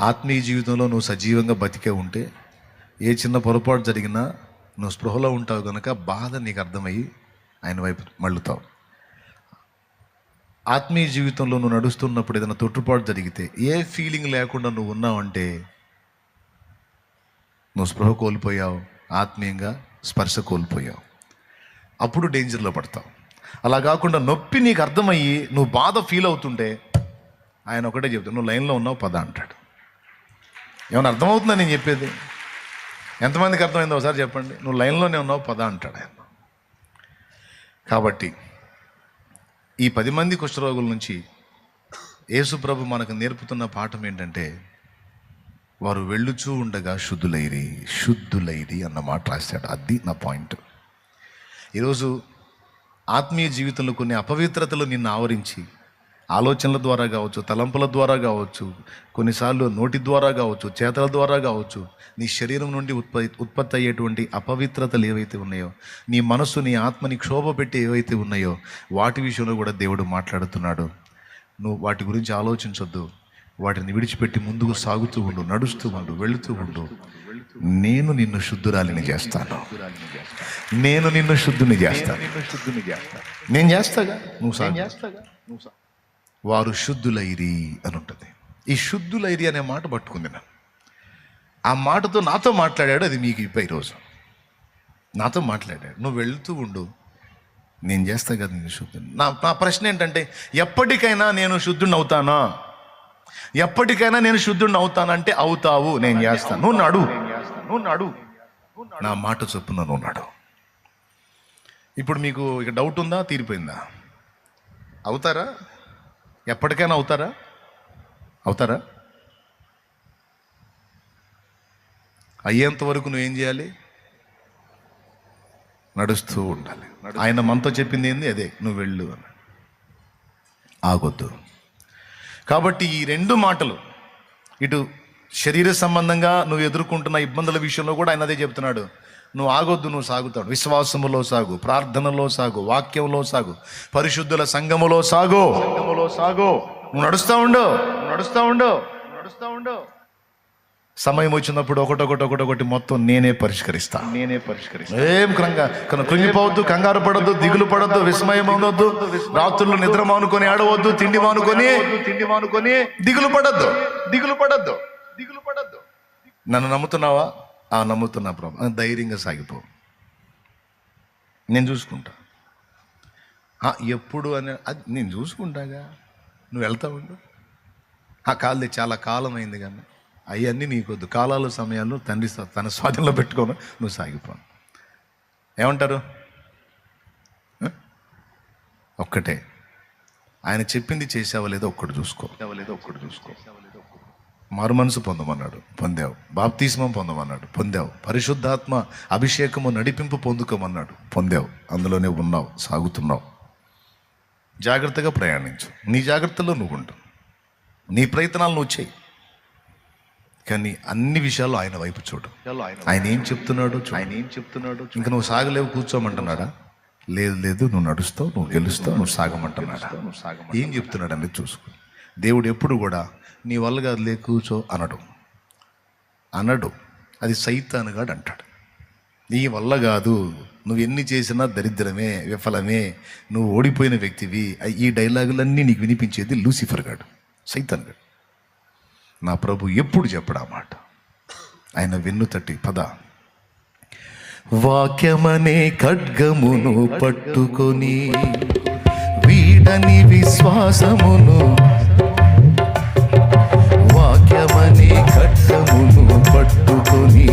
ఆత్మీయ జీవితంలో నువ్వు సజీవంగా బతికే ఉంటే ఏ చిన్న పొరపాటు జరిగినా నువ్వు స్పృహలో ఉంటావు కనుక బాధ నీకు అర్థమయ్యి ఆయన వైపు మళ్ళుతావు. ఆత్మీయ జీవితంలో నువ్వు నడుస్తున్నప్పుడు ఏదైనా తొట్టుపాటు జరిగితే ఏ ఫీలింగ్ లేకుండా నువ్వు ఉన్నావంటే నువ్వు స్పృహ కోల్పోయావు ఆత్మీయంగా స్పర్శ కోల్పోయావు. అప్పుడు డేంజర్లో పడతావు. అలా కాకుండా నొప్పి నీకు అర్థమయ్యి నువ్వు బాధ ఫీల్ అవుతుంటే ఆయన ఒకటే చెప్తాను నువ్వు లైన్లో ఉన్నావు పద అంటాడు. ఏమైనా అర్థమవుతుందా నేను చెప్పేది? ఎంతమందికి అర్థమైందో ఒకసారి చెప్పండి. నువ్వు లైన్లోనే ఉన్నావు పద అంటాడు ఆయన. కాబట్టి ఈ పది మంది కుష్ఠరోగుల నుంచి యేసుప్రభు మనకు నేర్పుతున్న పాఠం ఏంటంటే వారు వెళ్ళుచూ ఉండగా శుద్ధులైరి శుద్ధులైరి అన్న మాట రాశాడు. అది నా పాయింట్. ఈరోజు ఆత్మీయ జీవితంలో కొన్ని అపవిత్రతలు నిన్ను ఆవరించి ఆలోచనల ద్వారా కావచ్చు తలంపుల ద్వారా కావచ్చు కొన్నిసార్లు నోటి ద్వారా కావచ్చు చేతల ద్వారా కావచ్చు నీ శరీరం నుండి ఉత్పత్తి ఉత్పత్తి అయ్యేటువంటి అపవిత్రతలు ఏవైతే ఉన్నాయో నీ మనస్సు నీ ఆత్మని క్షోభ పెట్టి ఏవైతే ఉన్నాయో వాటి విషయంలో కూడా దేవుడు మాట్లాడుతున్నాడు. నువ్వు వాటి గురించి ఆలోచించొద్దు. వాటిని విడిచిపెట్టి ముందుకు సాగుతూ ఉండు నడుస్తూ ఉండు వెళుతూ ఉండు. నేను నిన్ను శుద్ధురాలిని చేస్తాను. నేను నిన్ను శుద్ధుని చేస్తాను. నేను చేస్తాగా? నువ్వు సాగు. వారు శుద్ధులైరి అని ఉంటుంది ఈ శుద్ధులైరి అనే మాట పట్టుకుంది నేను ఆ మాటతో నాతో మాట్లాడాడు అది మీకు ఇప్ప ఈరోజు నాతో మాట్లాడాడు నువ్వు వెళ్తూ ఉండు. నేను చేస్తా కదా నేను శుద్ధుని. నా నా ప్రశ్న ఏంటంటే ఎప్పటికైనా నేను శుద్ధుని అవుతానా? ఎప్పటికైనా నేను శుద్ధుడిని అవుతానంటే అవుతావు నేను చేస్తాను నువ్వు నడు. నువ్వు నడు. నా మాట చొప్పున నువ్వు నడు. ఇప్పుడు మీకు ఇక డౌట్ ఉందా? తీరిపోయిందా? అవుతారా? ఎప్పటికైనా అవుతారా? అవుతారా? అయ్యేంత వరకు నువ్వేం చేయాలి? నడుస్తూ ఉండాలి. ఆయన మనతో చెప్పింది ఏంది? అదే నువ్వు వెళ్ళు అని ఆగొద్దు. కాబట్టి ఈ రెండు మాటలు ఇటు శరీర సంబంధంగా నువ్వు ఎదుర్కొంటున్న ఇబ్బందుల విషయంలో కూడా ఆయన అదే చెప్తున్నాడు. నువ్వు ఆగొద్దు నువ్వు సాగుతాడు. విశ్వాసములో సాగు ప్రార్థనలో సాగు వాక్యంలో సాగు పరిశుద్ధుల సంఘములో సాగు. సంఘములో సాగు. నువ్వు నడుస్తూ ఉండు నడుస్తూ ఉండు నడుస్తూ ఉండు. సమయం వచ్చినప్పుడు ఒకటొకటి ఒకటొకటి మొత్తం నేనే పరిష్కరిస్తా. నేనే పరిష్కరిస్తా. ఏం కను కృంగిపోవద్దు కంగారు పడద్దు దిగులు పడద్దు విస్మయం అవద్దు రాత్రులు నిద్ర మానుకొని ఆడవద్దు తిండి మానుకొని తిండి మానుకొని దిగులు పడద్దు దిగులు పడద్దు దిగులు పడద్దు. నన్ను నమ్ముతున్నావా? ఆ నమ్ముతున్నా ప్రభా. ధైర్యంగా సాగిపో. నేను చూసుకుంటా. ఎప్పుడు అని అది నేను చూసుకుంటాగా. నువ్వు వెళ్తా ఉండు? ఆ కాలది చాలా కాలం అయింది కానీ అవన్నీ నీకొద్దు. కాలాలు సమయాలు తండ్రి తన స్వాధీనంలో పెట్టుకోను నువ్వు సాగిపో. ఏమంటారు? ఒక్కటే. ఆయన చెప్పింది చేసావా లేదో ఒక్కడు చూసుకో. లేదో ఒక్కడు చూసుకో. మారు మనసు పొందమన్నాడు పొందావు. బాప్తిస్మం పొందమన్నాడు పొందావు. పరిశుద్ధాత్మ అభిషేకము నడిపింపు పొందుకోమన్నాడు పొందావు. అందులోనే ఉన్నావు సాగుతున్నావు. జాగ్రత్తగా ప్రయాణించు. నీ జాగ్రత్తలో నువ్వు ఉండు. నీ ప్రయత్నాలు నువ్వు చేయి. కానీ అన్ని విషయాలు ఆయన వైపు చూడు. ఆయన ఏం చెప్తున్నాడు ఆయన ఏం చెప్తున్నాడు ఇంకా నువ్వు సాగలేవు కూర్చోమంటున్నాడా? లేదు లేదు నువ్వు నడుస్తావు నువ్వు గెలుస్తావు నువ్వు సాగమంటున్నాడా? ఏం చెప్తున్నాడు అనేది చూసుకో. దేవుడు ఎప్పుడు కూడా నీ వల్ల కాదు లే కూర్చో అనడు. అనడు. అది సైతానుగాడు అంటాడు. నీ వల్ల కాదు నువ్వు ఎన్ని చేసినా దరిద్రమే విఫలమే నువ్వు ఓడిపోయిన వ్యక్తివి. ఈ డైలాగులన్నీ నీకు వినిపించేది లూసిఫర్ గాడు సైతాన్ గాడు. నా ప్రభు ఎప్పుడు చెప్పడా మాట. ఆయన వెన్ను తట్టి పద. వాక్యమనే ఖడ్గమును పట్టుకొని వీడని విశ్వాసమును అనే ఖడ్గమును పట్టుకొని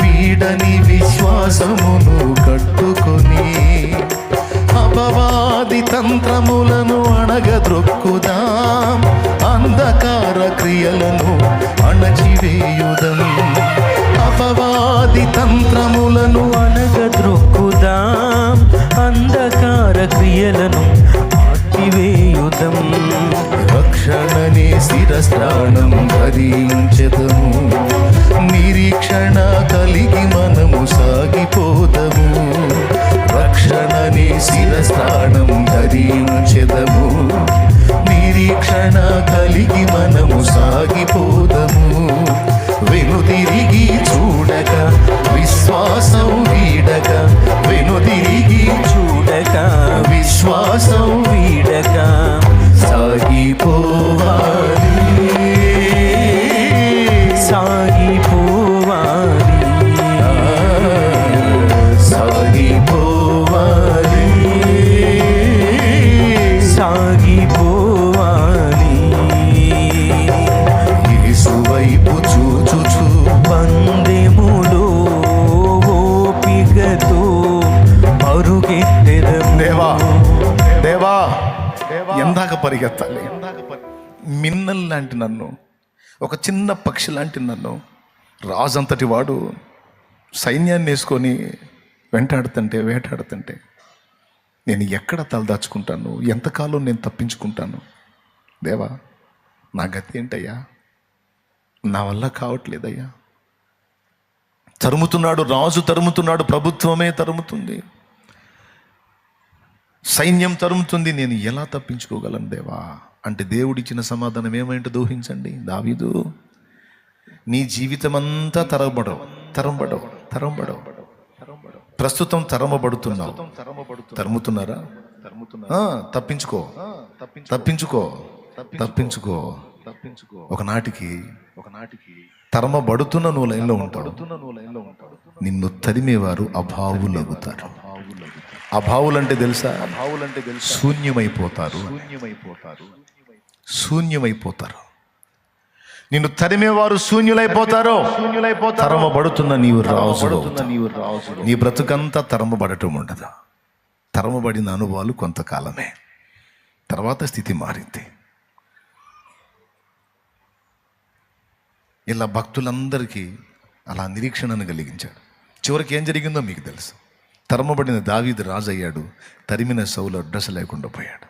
వీడని విశ్వాసమును కట్టుకొని అపవాది తంత్రములను అణగద్రొక్కుదాం అంధకార క్రియలను అణచివేయుదం అపవాది తంత్రములను అణగద్రొక్కుదాం అంధకార క్రియలను ఆర్పివేయుదం క్షణనే స్థిరస్థానం ధరించదము నిరీక్షణ కలిగి మనము సాగిపోదము. రక్షణనే స్థిరస్థానం ధరించదము. నిరీక్షణ కలిగి మనము సాగిపోదము. వెనుదిరిగి చూడక విశ్వాసం వీడక. వెనుదిరిగి చూడక విశ్వాసం వీడక. ಸಾಗಿ ಪೋವಾರು సాగిపో మిన్నల్ లాంటి నన్ను ఒక చిన్న పక్షి లాంటి నన్ను రాజంతటి వాడు సైన్యాన్ని వేసుకొని వెంటాడుతుంటే వేటాడుతుంటే నేను ఎక్కడ తలదాచుకుంటాను? ఎంతకాలం నేను తప్పించుకుంటాను? దేవా నా గతి ఏంటయ్యా? నా వల్ల కావట్లేదయ్యా. తరుముతున్నాడు రాజు తరుముతున్నాడు ప్రభుత్వమే తరుముతుంది. సైన్యం తరుముతుంది నేను ఎలా తప్పించుకోగలను దేవా? అంటే దేవుడిచ్చిన సమాధానం ఏమైంటో దూహించండి. దావీదు నీ జీవితమంతా తరబడవు తరంబడవు తరంబడవు. ప్రస్తుతం తరమబడుతున్నావు తరుముతున్నారా? తప్పించుకో తప్పించుకో. తప్పించుకో. తప్పించుకో. ఒకనాటికి ఒకనాటికి తరమబడుతున్న నువ్వు లైన్లో ఉంటాడు నిన్ను తరిమేవారు అభావులగుతారు. అభావులంటే తెలుసా? అభావులంటే తెలుసా? శూన్యమైపోతారు. శూన్యమైపోతారు. శూన్యమైపోతారు. నిన్ను తరిమేవారు శూన్యులైపోతారు. శూన్యులైపోతారు. తరమబడుతున్న నీవు రాజు నీవు రాజు నీ బ్రతుకంతా తరమబడటం ఉండదు. తరమబడిన అనుభవాలు కొంతకాలమే. తర్వాత స్థితి మారింది. ఇలా భక్తులందరికీ అలా నిరీక్షణను కలిగించాడు. చివరికి ఏం జరిగిందో మీకు తెలుసు. తరమబడిన దావీదు రాజు అయ్యాడు తరిమిన సౌలు అడ్రస్ లేకుండా పోయాడు.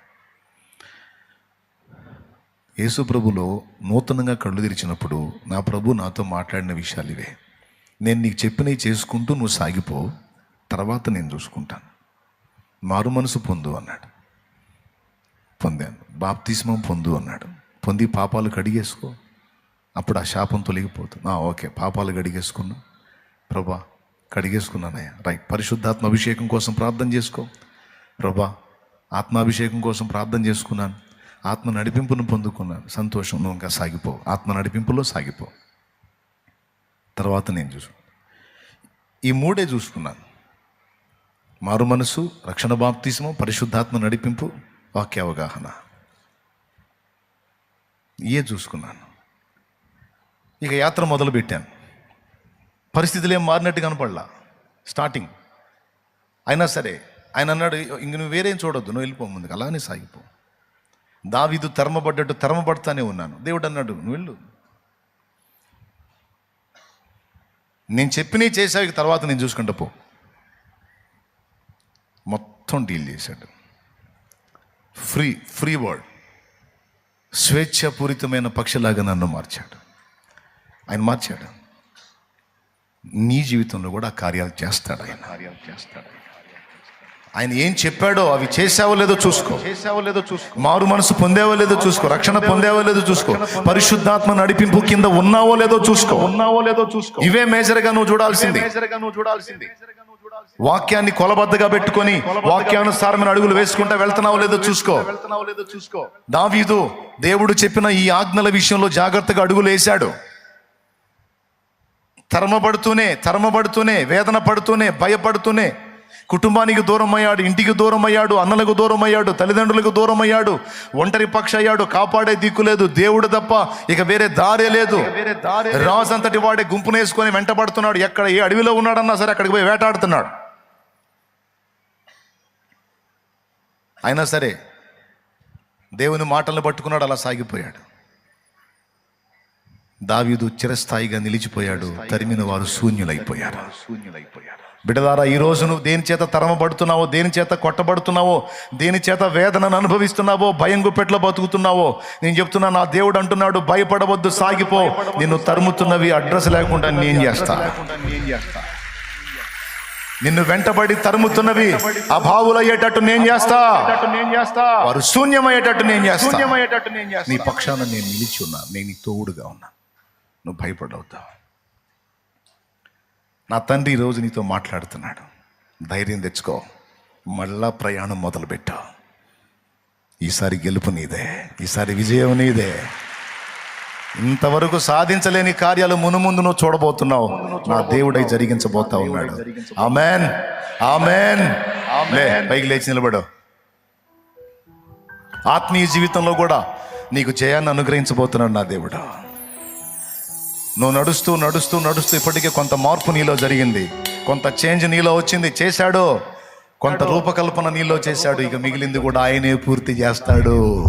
యేసు ప్రభులో నూతనంగా కళ్ళు తెరిచినప్పుడు నా ప్రభు నాతో మాట్లాడిన విషయాలు ఇవే. నేను నీకు చెప్పినవి చేసుకుంటూ నువ్వు సాగిపో తర్వాత నేను చూసుకుంటాను. మారు మనసు పొందు అన్నాడు. పొందాను. బాప్తిస్మం పొందు అన్నాడు. పొంది పాపాలు కడిగేసుకో. అప్పుడు ఆ శాపం తొలగిపోతుంది. ఓకే. పాపాలు కడిగేసుకున్నా ప్రభా కడిగేసుకున్నానయ్యా. రైట్ పరిశుద్ధాత్మ అభిషేకం కోసం ప్రార్థన చేసుకో. ప్రభా ఆత్మాభిషేకం కోసం ప్రార్థన చేసుకున్నాను. ఆత్మ నడిపింపును పొందుకున్నాను. సంతోషం నువ్వు ఇంకా సాగిపో. ఆత్మ నడిపింపులో సాగిపో. తర్వాత నేను చూసు ఈ మూడే చూసుకున్నాను. మారు మనసు రక్షణ బాప్తిసము పరిశుద్ధాత్మ నడిపింపు వాక్య అవగాహన. ఇయే చూసుకున్నాను? ఇక యాత్ర మొదలుపెట్టాను. పరిస్థితులు ఏం మారినట్టు కనపడలా. స్టార్టింగ్ అయినా సరే ఆయన అన్నాడు ఇంక నువ్వు వేరేం చూడొద్దు నువ్వు వెళ్ళిపో ముందుకు అలానే సాగిపో. దావీదు తరమబడ్డట్టు తరమబడతానే ఉన్నాను. దేవుడు అన్నాడు నువ్వు వెళ్ళు. నేను చెప్పినవి చేసావు ఇక తర్వాత నేను చూసుకుంటా పో. మొత్తం డీల్ చేశాడు. ఫ్రీ ఫ్రీ వర్డ్ స్వేచ్ఛపూరితమైన పక్షిలాగా నన్ను మార్చాడు. ఆయన మార్చాడు. నీ జీవితంలో కూడా ఆ కార్యాలు చేస్తాడు ఆయన. కార్యాలు చేస్తాడు. ఆయన ఏం చెప్పాడో అవి చేసావో లేదో చూసుకో. చేసావో లేదో చూసుకో. మారు మనసు పొందావో లేదో చూసుకో. రక్షణ పొందావో లేదో చూసుకో. పరిశుద్ధాత్మ నడిపింపు కింద ఉన్నావో లేదో చూసుకో. ఉన్నావో లేదో చూసుకో. ఇవే మేజర్గా నువ్వు చూడాల్సింది. నువ్వు చూడాల్సింది. వాక్యాన్ని కొలబద్దగా పెట్టుకొని వాక్యానుసారమైన అడుగులు వేసుకుంటా వెళ్తున్నావో లేదో చూసుకో. వెళ్తున్నావో లేదో చూసుకో. దావీదు దేవుడు చెప్పిన ఈ ఆజ్ఞల విషయంలో జాగ్రత్తగా అడుగులు వేశాడు. తరమబడుతూనే తరమబడుతూనే వేదన పడుతూనే భయపడుతూనే కుటుంబానికి దూరం అయ్యాడు ఇంటికి దూరం అయ్యాడు అన్నలకు దూరం అయ్యాడు తల్లిదండ్రులకు దూరం అయ్యాడు ఒంటరి పక్ష అయ్యాడు కాపాడే దిక్కు లేదు దేవుడు తప్ప ఇక వేరే దారే లేదు. రాజు అంతటి వాడే గుంపునేసుకొని వెంటబడుతున్నాడు. ఎక్కడ ఏ అడవిలో ఉన్నాడన్నా సరే అక్కడికి పోయి వేటాడుతున్నాడు. అయినా సరే దేవుని మాటలను పట్టుకున్నాడు అలా సాగిపోయాడు. దావీదు చిరస్థాయిగా నిలిచిపోయాడు. తరిమిన వారు శూన్యులైపోయారు. శూన్యులైపోయారు బిడదారా ఈ రోజు నువ్వు దేని చేత తరమబడుతున్నావో దేని చేత కొట్టబడుతున్నావో దేని చేత వేదనను అనుభవిస్తున్నావో భయం గుప్పెట్లో బతుకుతున్నావో నేను చెప్తున్నా నా దేవుడు అంటున్నాడు భయపడవద్దు సాగిపో. నిన్ను తరుముతున్నవి అడ్రస్ లేకుండా నేను చేస్తా. నిన్ను వెంటబడి తరుముతున్నవి అభావులయ్యేటట్టు నేను చేస్తా. నేను చేస్తా వారు శూన్యమయ్యేటట్టు నేను చేస్తా. శూన్యమయ్యేటట్టు నేను చేస్తా నీ పక్షాన నేను నిలిచి ఉన్నా నేను తోడుగా ఉన్నా. నువ్వు భయపడవుతావు. నా తండ్రి ఈరోజు నీతో మాట్లాడుతున్నాడు. ధైర్యం తెచ్చుకో. మళ్ళా ప్రయాణం మొదలుపెట్టావు. ఈసారి గెలుపు నీదే. ఈసారి విజయం నీదే. ఇంతవరకు సాధించలేని కార్యాలు మునుముందు నువ్వు చూడబోతున్నావు. నా దేవుడై జరిగించబోతా ఉన్నాడు. ఆమెన్. ఆమెన్. పైకి లేచి నిలబడు. ఆత్మీయ జీవితంలో కూడా నీకు జయాన్ని అనుగ్రహించబోతున్నాడు నా దేవుడు. నువ్వు నడుస్తూ నడుస్తూ నడుస్తూ ఇప్పటికే కొంత మార్పు నీలో జరిగింది. కొంత చేంజ్ నీలో వచ్చింది. చేశాడు. కొంత రూపకల్పన నీలో చేశాడు. ఇక మిగిలింది కూడా ఆయనే పూర్తి చేస్తాడు.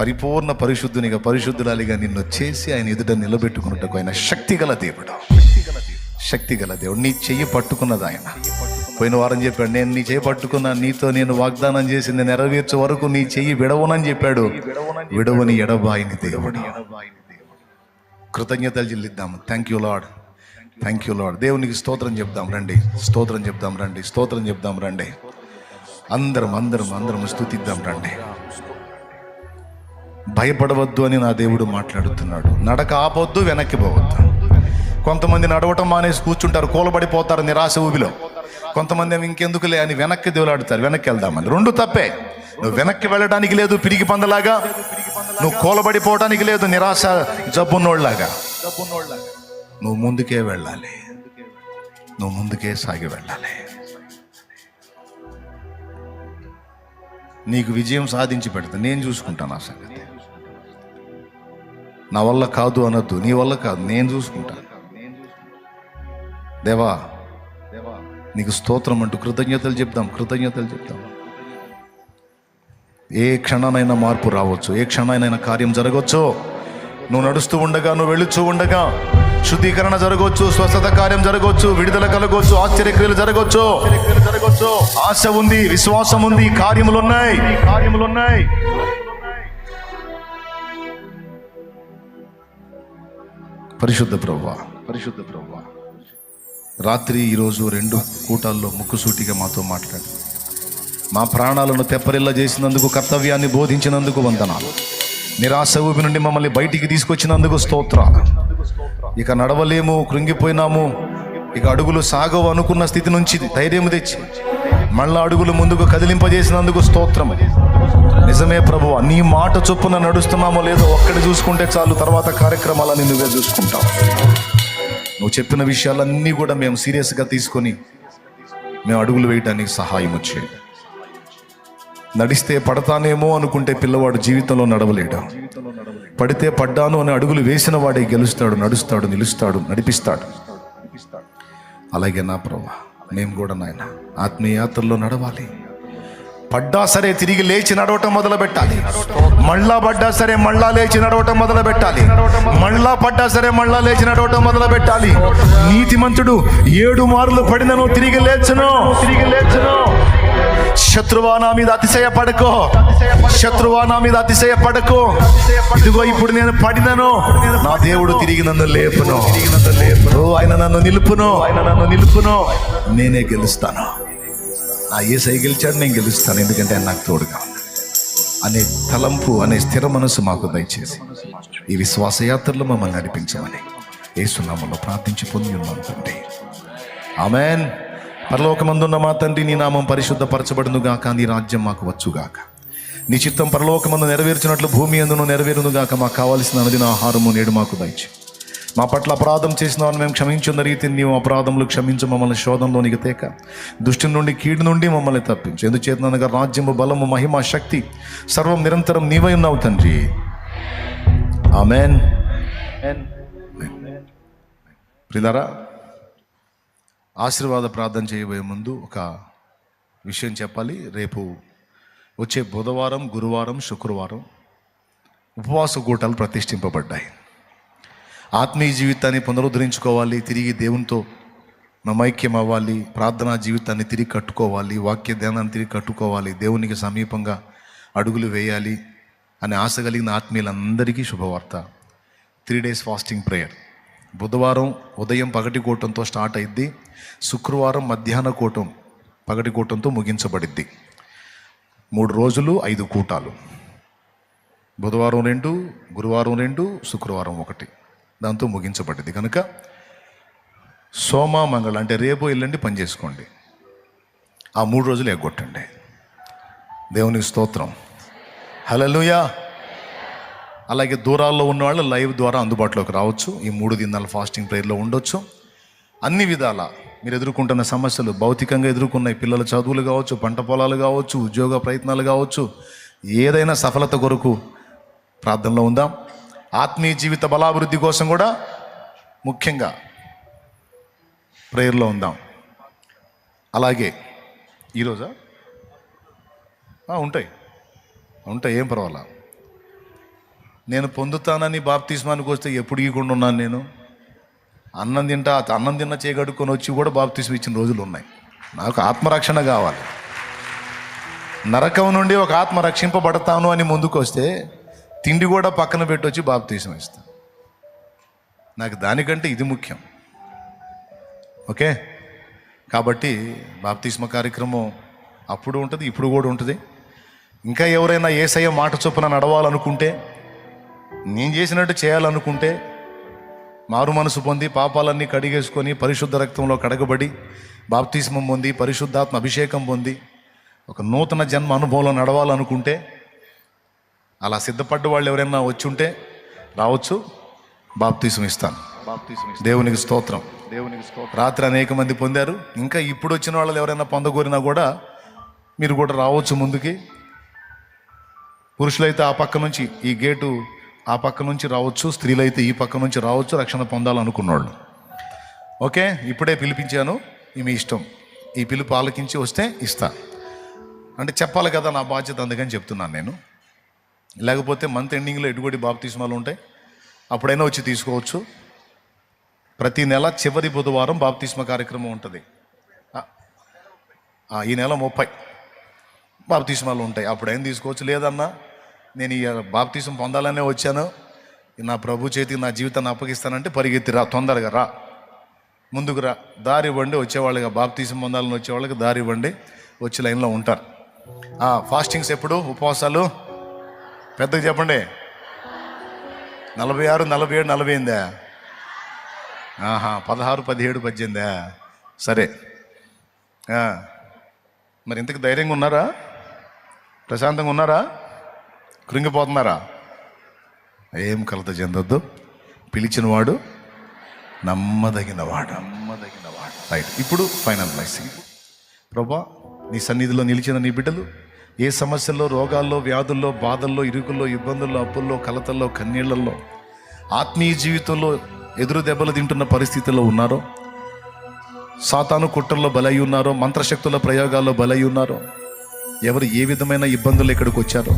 పరిపూర్ణ పరిశుద్ధునిగా పరిశుద్ధురాలిగా నిన్ను చేసి ఆయన ఎదుట నిలబెట్టుకున్నట్టుకు ఆయన శక్తి గల దేవుడు. శక్తి గల దేవుడు. నీ చెయ్యి పట్టుకున్నది ఆయన. పోయిన వారం చెప్పాడు నేను నీ చెయ్యి పట్టుకున్నా నీతో నేను వాగ్దానం చేసింది నెరవేర్చే వరకు నీ చెయ్యి విడవనని చెప్పాడు. విడవని ఎడబాయిని దేవుడు. కృతజ్ఞతలు చెల్లిద్దాము. Thank you Lord thank you Lord దేవునికి స్తోత్రం చెప్దాం రండి. స్తోత్రం చెప్దాం రండి. స్తోత్రం చెప్దాం రండి. అందరం అందరం అందరం స్థుతిద్దాం రండి. భయపడవద్దు అని నా దేవుడు మాట్లాడుతున్నాడు. నడక ఆపొద్దు వెనక్కి పోవద్దు. కొంతమంది నడవటం మానేసి కూర్చుంటారు కూలబడిపోతారు నిరాశ ఊబిలో. కొంతమంది ఇంకెందుకులే అని వెనక్కి దేవులాడుతారు వెనక్కి వెళ్దామని. రెండు తప్పే. నువ్వు వెనక్కి వెళ్ళడానికి లేదు పిరిగి పందలాగా. నువ్వు కూలబడిపోవడానికి లేదు నిరాశ జబ్బున్నోళ్ళలాగా. నువ్వు ముందుకే వెళ్ళాలి. నువ్వు ముందుకే సాగి వెళ్ళాలి. నీకు విజయం సాధించి పెడతా. నేను చూసుకుంటాను ఆ సంగతి. నా వల్ల కాదు అనొద్దు. నీ వల్ల కాదు. నేను చూసుకుంటాను. దేవా నీకు స్తోత్రం అంటూ కృతజ్ఞతలు చెప్దాం కృతజ్ఞతలు చెప్దాం. ఏ క్షణానైనా మార్పు రావచ్చు. ఏ క్షణానైనా కార్యం జరగవచ్చు నువ్వు నడుస్తూ ఉండగా నువ్వు వెళుచూ ఉండగా శుద్ధీకరణ జరగవచ్చు స్వస్థత కార్యం జరగవచ్చు విడుదల కలగవచ్చు ఆశ్చర్యక్రియలు జరగవచ్చు జరగవచ్చు ఆశ ఉంది విశ్వాసం ఉంది కార్యములు ఉన్నాయి. కార్యములు ఉన్నాయి. పరిశుద్ధ ప్రభు పరిశుద్ధ ప్రభు రాత్రి ఈరోజు రెండు కూటాల్లో ముక్కుసూటిగా మాతో మాట్లాడు. మా ప్రాణాలను తెప్పరిల్ల చేసినందుకు కర్తవ్యాన్ని బోధించినందుకు వందనాలు. నిరాశ ఊపి నుండి మమ్మల్ని బయటికి తీసుకొచ్చినందుకు స్తోత్రాలు. ఇక నడవలేము కృంగిపోయినాము. ఇక అడుగులు సాగవు అనుకున్న స్థితి నుంచి ధైర్యం తెచ్చి మళ్ళా అడుగులు ముందుకు కదిలింపజేసినందుకు స్తోత్రం. నిజమే ప్రభు నీ మాట చొప్పున నడుస్తున్నామో లేదో ఒక్కడి చూసుకుంటే చాలు తర్వాత కార్యక్రమాలన్నీ నువ్వే చూసుకుంటావు. నువ్వు చెప్పిన విషయాలన్నీ కూడా మేము సీరియస్గా తీసుకొని మేము అడుగులు వేయడానికి సహాయం వచ్చేది నడిస్తే పడతానేమో అనుకుంటే పిల్లవాడు జీవితంలో నడవలేడు. పడితే పడ్డాను అని అడుగులు వేసిన వాడే గెలుస్తాడు నడుస్తాడు నిలుస్తాడు నడిపిస్తాడు. అలాగే నా ప్రభా మేము కూడా నాయన ఆత్మీయాత్రలో నడవాలి. పడ్డా సరే తిరిగి లేచి నడవటం మొదలు పెట్టాలి. మళ్ళా పడ్డా సరే మళ్ళా లేచి నడవటం మొదలు పెట్టాలి. మళ్ళా పడ్డా సరే మళ్ళా లేచి నడవటం మొదలు పెట్టాలి. నీతిమంతుడు ఏడు మార్లు పడినను తిరిగి లేచును తిరిగి లేచును. శత్రువా నా మీద అతిశయ పడకో శత్రువా నా మీద అతిశయ పడకో ఇదిగో ఇప్పుడు నేను పడినను. నా దేవుడు తిరిగి నన్ను లేపును. ఆయన నన్ను నిలుపును ఆయన నన్ను నిలుపును. నేనే గెలుస్తాను. ఆ ఏసై గెలిచాడు నేను గెలుస్తాను. ఎందుకంటే ఆయన నాకు తోడుగా అనే తలంపు అనే స్థిర మనసు మాకు దయచేసి ఈ విశ్వాస యాత్రలో మమ్మల్ని నడిపించమని ఏసునామంలో ప్రార్థించి పొంది ఉన్నాం తండ్రి. ఆమెన్. పరలోకమందున్న మా తండ్రి నీ నామం పరిశుద్ధపరచబడును గాక నీ రాజ్యం మాకు వచ్చుగాక నీ చిత్తం పరలోకమందు నెరవేర్చినట్లు భూమి అందును నెరవేరును గాక మాకు కావలసిన అనుదిన ఆహారము నేడు మాకు దయచి. మా పట్ల అపరాధం చేసిన వారిని మేము క్షమించున్న రీతిని నీవు అపరాధములు క్షమించు మమ్మల్ని శోధంలోనికి తేక. దుష్టి నుండి కీడు నుండి మమ్మల్ని తప్పించు. ఎందుచేతనగా రాజ్యము బలము మహిమ శక్తి సర్వం నిరంతరం నీవై ఉన్నావు తండ్రి. ఆమెన్. ప్రిలారా ఆశీర్వాద ప్రార్థన చేయబోయే ముందు ఒక విషయం చెప్పాలి. రేపు వచ్చే బుధవారం గురువారం శుక్రవారం ఉపవాస కూటాలు ప్రతిష్ఠింపబడ్డాయి. ఆత్మీయ జీవితాన్ని పునరుద్ధరించుకోవాలి తిరిగి దేవునితో మమైక్యం అవ్వాలి ప్రార్థనా జీవితాన్ని తిరిగి కట్టుకోవాలి వాక్య ధ్యానాన్ని తిరిగి కట్టుకోవాలి దేవునికి సమీపంగా అడుగులు వేయాలి అనే ఆశ కలిగిన ఆత్మీయులందరికీ శుభవార్త. Three days fasting prayer. బుధవారం ఉదయం పగటి కూటంతో స్టార్ట్ అయింది శుక్రవారం మధ్యాహ్న కూటం పగటి కూటంతో ముగించబడిద్ది. మూడు రోజులు ఐదు కూటాలు. బుధవారం రెండు గురువారం రెండు శుక్రవారం ఒకటి. దాంతో ముగించబడింది కనుక సోమ మంగళ అంటే రేపు ఎల్లుండి పని చేసుకోండి. ఆ మూడు రోజులు ఎగ్గొట్టండి. దేవునికి స్తోత్రం. హలలుయా అలాగే దూరాల్లో ఉన్నవాళ్ళు లైవ్ ద్వారా అందుబాటులోకి రావచ్చు. ఈ మూడు దినాల ఫాస్టింగ్ ప్రేయర్లో ఉండొచ్చు. అన్ని విధాల మీరు ఎదుర్కొంటున్న సమస్యలు భౌతికంగా ఎదుర్కొన్న పిల్లల చదువులు కావచ్చు పంట పొలాలు కావచ్చు ఉద్యోగ ప్రయత్నాలు కావచ్చు ఏదైనా సఫలత కొరకు ప్రార్థనలో ఉందాం. ఆత్మీయ జీవిత బలాభివృద్ధి కోసం కూడా ముఖ్యంగా ప్రేయర్లో ఉందాం. అలాగే ఈరోజా? ఉంటాయి. ఉంటాయి ఏం పర్వాలా? నేను పొందుతానని బాప్తిస్మానికి వస్తే ఎప్పుడు ఇవ్వకుండా ఉన్నాను నేను? అన్నం తింటా అన్నం తిన్న చేయగడుక్కొని వచ్చి కూడా బాప్తిస్మ ఇచ్చిన రోజులు ఉన్నాయి. నాకు ఆత్మరక్షణ కావాలి. నరకం నుండి ఒక ఆత్మ రక్షింపబడతాను అని ముందుకు వస్తే తిండి కూడా పక్కన పెట్టి వచ్చి బాప్తీసం ఇస్తాను నాకు దానికంటే ఇది ముఖ్యం. ఓకే? కాబట్టి బాప్తిస్మ కార్యక్రమం అప్పుడు ఉంటుంది ఇప్పుడు కూడా ఉంటుంది. ఇంకా ఎవరైనా ఏసయ్య మాట చొప్పున నడవాలనుకుంటే నేను చేసినట్టు చేయాలనుకుంటే మారు మనసు పొంది పాపాలన్నీ కడిగేసుకొని పరిశుద్ధ రక్తంలో కడగబడి బాప్తిస్మం పొంది పరిశుద్ధాత్మ అభిషేకం పొంది ఒక నూతన జన్మ అనుభవంలో నడవాలనుకుంటే అలా సిద్ధపడ్డ వాళ్ళు ఎవరైనా వచ్చి ఉంటే రావచ్చు బాప్తీసం ఇస్తాను. దేవునికి స్తోత్రం. దేవునికి స్తోత్రం. రాత్రి అనేక మంది పొందారు. ఇంకా ఇప్పుడు వచ్చిన వాళ్ళు ఎవరైనా పొందగోరినా కూడా మీరు కూడా రావచ్చు ముందుకి. పురుషులైతే ఆ పక్క నుంచి ఈ గేటు ఆ పక్క నుంచి రావచ్చు స్త్రీలైతే ఈ పక్క నుంచి రావచ్చు రక్షణ పొందాలనుకున్నవాళ్ళు ఓకే? ఇప్పుడే పిలిపించాను ఇది మీ ఇష్టం. ఈ పిలుపు ఆలకించి వస్తే ఇస్తా. అంటే చెప్పాలి కదా నా బాధ్యత అందుకని చెప్తున్నాను నేను. లేకపోతే మంత్ ఎండింగ్లో ఎటువంటి బాప్తిస్మాలు ఉంటాయి అప్పుడైనా వచ్చి తీసుకోవచ్చు. ప్రతి నెల చివరి బుధవారం బాప్తిస్మ కార్యక్రమం ఉంటుంది. ఈ నెల ముప్పై బాప్తిస్మాలు ఉంటాయి. అప్పుడైనా తీసుకోవచ్చు? లేదన్నా నేను ఈ బాప్తీసం పొందాలనే వచ్చాను. నా ప్రభు చేతికి నా జీవితాన్ని అప్పగిస్తానంటే పరిగెత్తి రా తొందరగా రా. ముందుకు రా. దారి ఇవ్వండి వచ్చేవాళ్ళకి బాప్తీసం పొందాలని వచ్చేవాళ్ళకి దారి ఇవ్వండి. వచ్చి లైన్లో ఉంటారు. ఫాస్టింగ్స్ ఎప్పుడు? ఉపవాసాలు? పెద్దగా చెప్పండి. నలభై ఆరు నలభై ఏడు నలభై ఎనిమిదా? ఆహా పదహారు పదిహేడు పద్దెనిమిదా? సరే. మరి ఇంతకు ధైర్యంగా ఉన్నారా? ప్రశాంతంగా ఉన్నారా? కృంగిపోతున్నారా? ఏం కలత చెందొద్దు. పిలిచినవాడు నమ్మదగినవాడు నమ్మదగినవాడు. రైట్ ఇప్పుడు ఫైనల్ బ్లెస్సింగ్ ప్రభా నీ సన్నిధిలో నిలిచిన నీ బిడ్డలు ఏ సమస్యల్లో రోగాల్లో వ్యాధుల్లో బాధల్లో ఇరుకుల్లో ఇబ్బందుల్లో అప్పుల్లో కలతల్లో కన్నీళ్ళలో ఆత్మీయ జీవితంలో ఎదురు దెబ్బలు తింటున్న పరిస్థితుల్లో ఉన్నారో సాతాను కుట్రల్లో బలై ఉన్నారో మంత్రశక్తుల ప్రయోగాల్లో బలై ఉన్నారో ఎవరు ఏ విధమైన ఇబ్బందులు ఇక్కడికి వచ్చారో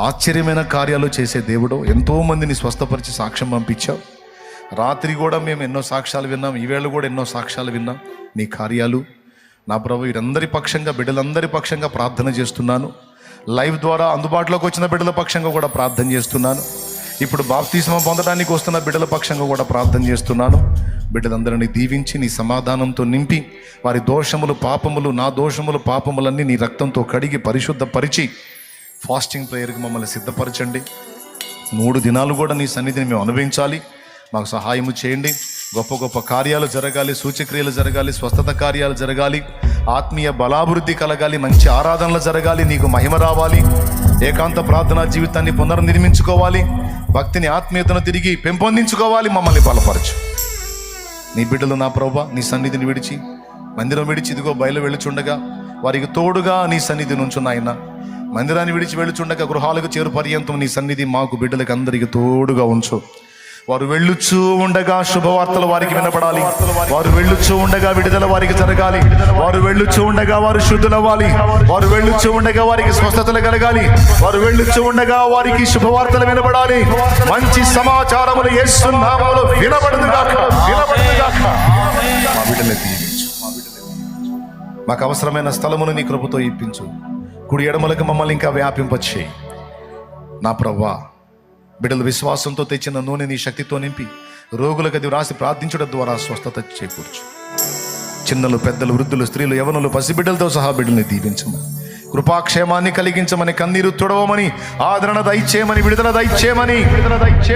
ఆశ్చర్యమైన కార్యాలు చేసే దేవుడు. ఎంతోమందిని స్వస్థపరిచి సాక్ష్యం పంపించావు. రాత్రి కూడా మేము ఎన్నో సాక్ష్యాలు విన్నాం. ఈవేళ కూడా ఎన్నో సాక్ష్యాలు విన్నాం. నీ కార్యాలు నా ప్రభు వీరందరి పక్షంగా బిడ్డలందరి పక్షంగా ప్రార్థన చేస్తున్నాను. లైవ్ ద్వారా అందుబాటులోకి వచ్చిన బిడ్డల పక్షంగా కూడా ప్రార్థన చేస్తున్నాను. ఇప్పుడు బాప్తీసం పొందడానికి వస్తున్న బిడ్డల పక్షంగా కూడా ప్రార్థన చేస్తున్నాను. బిడ్డలందరినీ దీవించి నీ సమాధానంతో నింపి వారి దోషములు పాపములు నా దోషములు పాపములన్నీ నీ రక్తంతో కడిగి పరిశుద్ధపరిచి ఫాస్టింగ్ ప్రేయర్కి మమ్మల్ని సిద్ధపరచండి. మూడు దినాలు కూడా నీ సన్నిధిని మేము అనుభవించాలి. మాకు సహాయము చేయండి. గొప్ప గొప్ప కార్యాలు జరగాలి సూచక్రియలు జరగాలి స్వస్థత కార్యాలు జరగాలి. ఆత్మీయ బలాభివృద్ధి కలగాలి మంచి ఆరాధనలు జరగాలి నీకు మహిమ రావాలి. ఏకాంత ప్రార్థనా జీవితాన్ని పునర్నిర్మించుకోవాలి. భక్తిని ఆత్మీయతను తిరిగి పెంపొందించుకోవాలి. మమ్మల్ని బలపరచు. నీ బిడ్డలు నా ప్రభా నీ సన్నిధిని విడిచి మందిరం విడిచి ఇదిగో బయలు వెళ్ళుచుండగా వారికి తోడుగా నీ సన్నిధి నుంచున్నాయన మందిరాన్ని విడిచి వెళ్ళుచుండగా గృహాలకు చేరు పర్యంతం నీ సన్నిధి మాకు బిడ్డలకు అందరికీ తోడుగా ఉంచు. వారు వెళ్ళుచూ ఉండగా శుభవార్తలు వారికి వినపడాలి. వారు వెళ్ళుచూ ఉండగా విడుదల వారికి జరగాలి. వారు వెళ్ళుచూ ఉండగా వారు శుద్ధులవ్వాలి. వారు వెళ్ళుచూ ఉండగా వారికి స్వస్థతలు కలగాలి. వారు వెళ్ళుచూ ఉండగా వారికి శుభవార్తలు వినపడాలి. మంచి సమాచారములు యేసునామములో వినబడునుగాక మా మాకు అవసరమైన స్థలమును నీ కృపతో ఇప్పించు. కుడి ఎడమలకు మమ్మల్ని ఇంకా వ్యాపింపచ్చేయి నా ప్రవ్వా బిడ్డల విశ్వాసంతో తెచ్చిన నూనె నీ శక్తితో నింపి రోగులకు అది వ్రాసి ప్రార్థించడం ద్వారా స్వస్థత చేకూర్చు. చిన్నలు పెద్దలు వృద్ధులు స్త్రీలు యవనులు పసిబిడ్డలతో సహా బిడ్డల్ని దీవించమని కృపాక్షేమాన్ని కలిగించమని కన్నీరు తుడవమని ఆదరణ దయచేయమని విడుదల దయచేయమని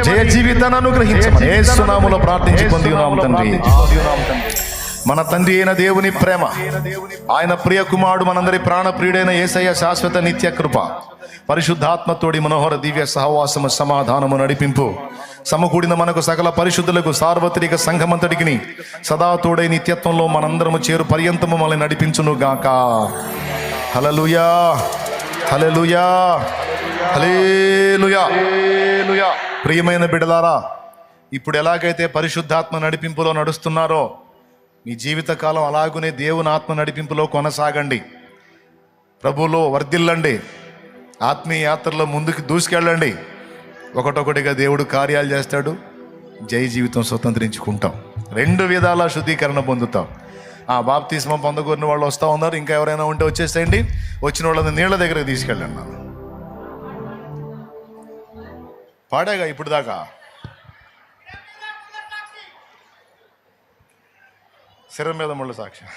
జయ జీవితాన్ని అనుగ్రహించమని ప్రార్థించి పొంది తండ్రి. మన తండ్రి అయిన దేవుని ప్రేమ. ఆయన ప్రియ కుమారుడు మనందరి ప్రాణప్రియుడైన ఏసయ్య శాశ్వత నిత్య కృప. పరిశుద్ధాత్మతోడి మనోహర దివ్య సహవాసము సమాధానము నడిపింపు. సమకూడిన మనకు సకల పరిశుద్ధులకు సార్వత్రిక సంఘమంతటికి సదా తోడై నిత్యత్వంలో మనందరము చేరు పర్యంతము మనల్ని నడిపించును గాక. హలలుయా హలలుయా హలేలుయా ప్రియమైన బిడలారా ఇప్పుడు ఎలాగైతే పరిశుద్ధాత్మ నడిపింపులో నడుస్తున్నారో మీ జీవితకాలం అలాగునే దేవుని ఆత్మ నడిపింపులో కొనసాగండి. ప్రభువులో వర్ధిల్లండి. ఆత్మీయ యాత్రలో ముందుకు దూసుకెళ్ళండి. ఒకటొకటిగా దేవుడు కార్యాలు చేస్తాడు. జై జీవితం స్వతంత్రించుకుంటాం. రెండు విధాల శుద్ధీకరణ పొందుతాం. ఆ బాప్తిస్మం పొందకూరిన వాళ్ళు వస్తూ ఉన్నారు. ఇంకా ఎవరైనా ఉంటే వచ్చేసేయండి. వచ్చిన వాళ్ళని నీళ్ళ దగ్గరకు తీసుకెళ్ళండి. పాడాగా ఇప్పుడు దాకా శరం మీద ముళ్ళ సాక్ష్యం.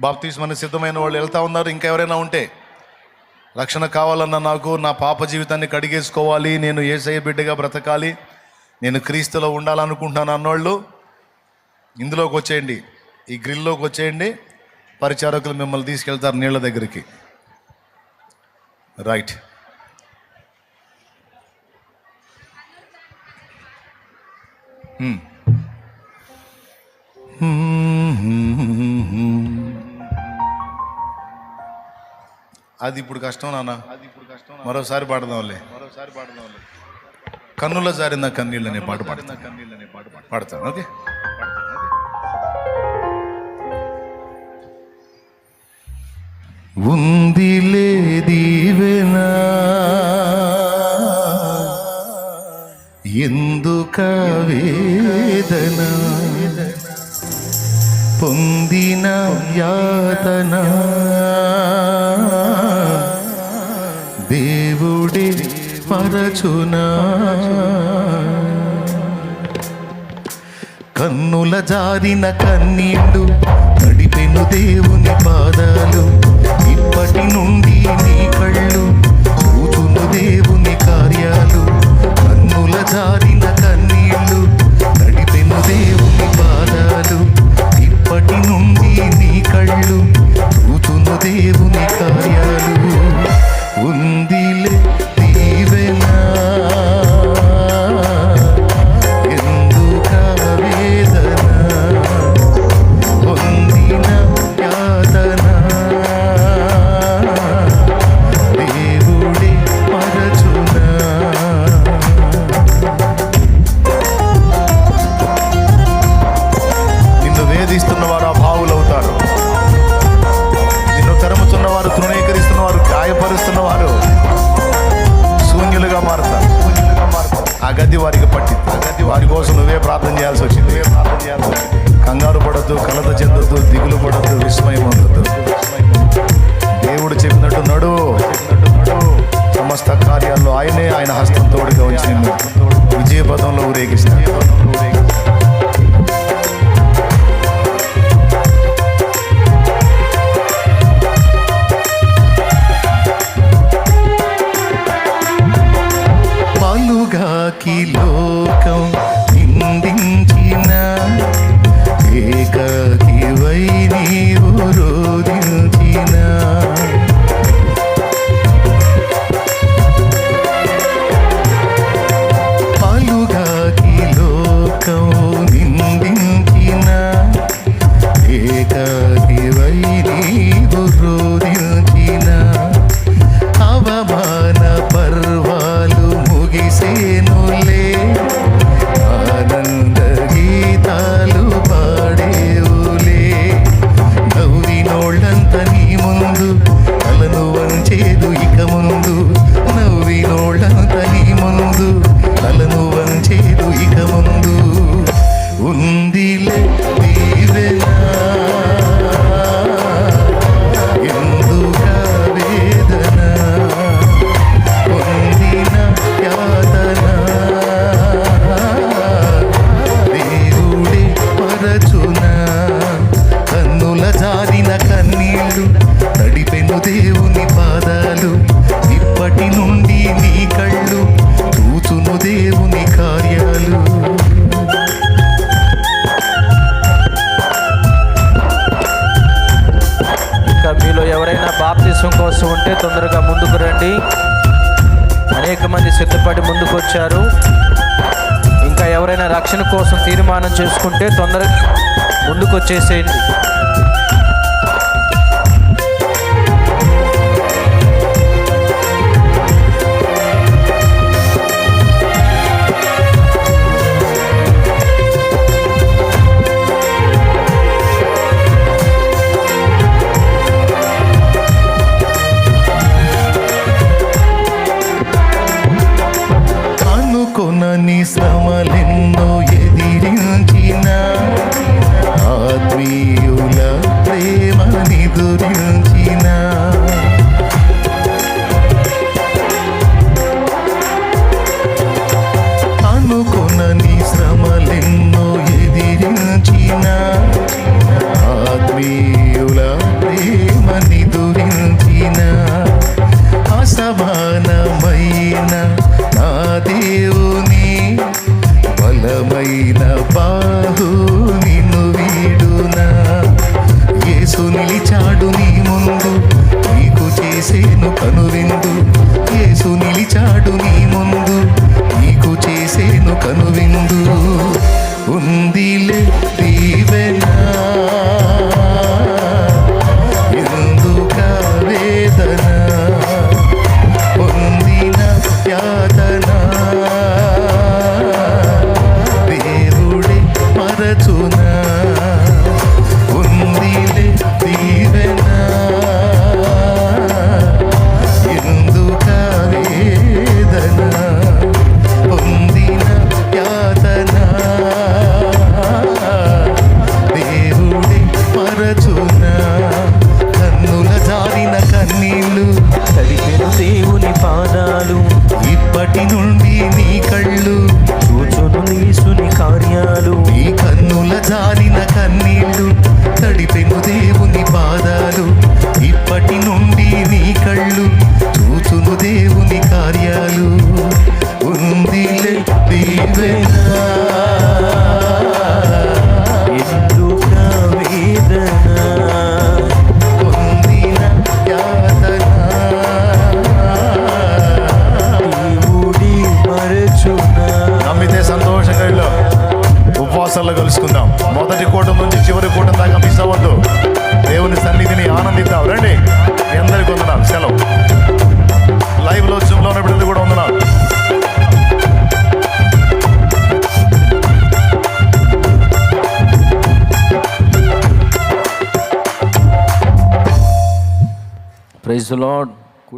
బాప్తిస్మని సిద్ధమైన వాళ్ళు వెళ్తా ఉన్నారు. ఇంకా ఎవరైనా ఉంటే రక్షణ కావాలన్న నాకు నా పాప జీవితాన్ని కడిగేసుకోవాలి. నేను ఏసయ్య బిడ్డగా బ్రతకాలి. నేను క్రీస్తులో ఉండాలనుకుంటున్నాను అన్నోళ్ళు. ఇందులోకి వచ్చేయండి. ఈ గ్రిల్లోకి వచ్చేయండి. పరిచారకులు మిమ్మల్ని తీసుకెళ్తారు నీళ్ళ దగ్గరికి. Right hmm. అది ఇప్పుడు కష్టం నాన్న. అది ఇప్పుడు కష్టం మరోసారి పాడదాంలే. మరోసారి పాడదాంలే కన్నుల జారిన కన్నీళ్ళనే పాట పాడుతున్నా కన్నీళ్ళనే పాట పాడతాను ఓకే? ఉందిలే దీవెనా ఎందుక వేదన? పొందిన యాతన? దేవుడి పరచునా? కన్నుల జారిన కన్నీళ్ళు నడిపెను దేవుని పాదాలు. పలుగాకి లోకం నిందించిన ఏకాకి వై నీవు రోధించిన వచ్చేసేయండి